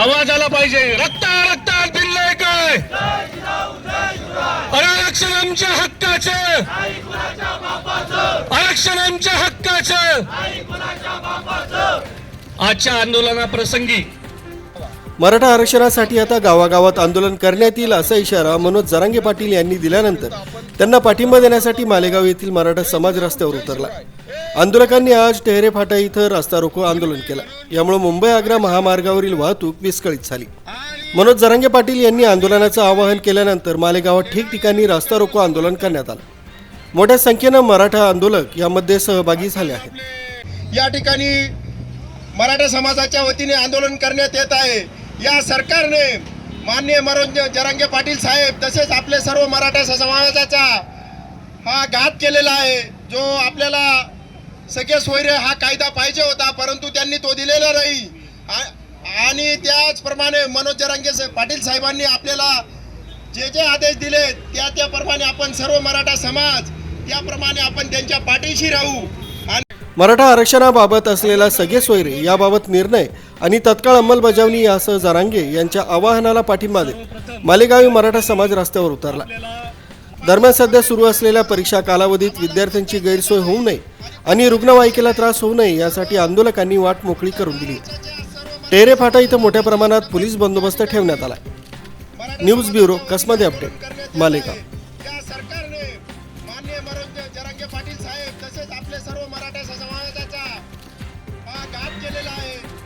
आवाज आला पाहिजे. रक्त रक्त दिलंय काय? आरक्षण आमच्या हक्काचे. आरक्षण आमच्या हक्काचे. आजच्या आंदोलनाप्रसंगी मराठा आरक्षणासाठी आता गावागावात आंदोलन करण्यात येईल असा इशारा मनोज जरांगे पाटील यांनी दिल्यानंतर त्यांना पाठिंबा देण्यासाठी मालेगाव येथील मराठा समाज रस्त्यावर उतरला. आंदोलकांनी आज टेहरे फाटा इथं रास्ता रोको आंदोलन केलं. यामुळे मुंबई आग्रा महामार्गावरील वाहतूक विस्कळीत झाली. मनोज जरांगे पाटील यांनी आंदोलनाचं आवाहन केल्यानंतर मालेगावात ठिकठिकाणी रास्ता रोको आंदोलन करण्यात आलं. मोठ्या संख्येनं मराठा आंदोलक यामध्ये सहभागी झाले आहेत. या ठिकाणी मराठा समाजाच्या वतीने आंदोलन करण्यात येत आहे. या सरकारने माननीय मनोज जरांगे पाटील साहेब तसेच आपले सर्व मराठा समाजाचा हा घात केलेला आहे. जो आपल्याला सगळे सोयरे हा कायदा पाहिजे होता परंतु त्यांनी तो दिलेला नाही. आणि त्याचप्रमाणे मनोज जरांगे साहेब पाटील साहेबांनी आपल्याला जे जे आदेश दिले त्या त्याप्रमाणे आपण सर्व मराठा समाज त्याप्रमाणे आपण त्यांच्या पाठीशी राहू. मराठा आरक्षणाबाबत असलेला सगळे सोयरे याबाबत निर्णय आणि तत्काळ अंमलबजावणी यासह जरांगे यांच्या आवाहनाला पाठिंबा देत मालेगावी मराठा समाज रस्त्यावर उतरला. दरम्यान सध्या सुरू असलेल्या परीक्षा कालावधीत विद्यार्थ्यांची गैरसोय होऊ नये आणि रुग्णवाहिकेला त्रास होऊ नये यासाठी आंदोलकांनी वाट मोकळी करून दिली. टेरे फाटा इथं मोठ्या प्रमाणात पोलीस बंदोबस्त ठेवण्यात आला न्यूज ब्युरो कसमध्ये अपडेट? मालेगाव.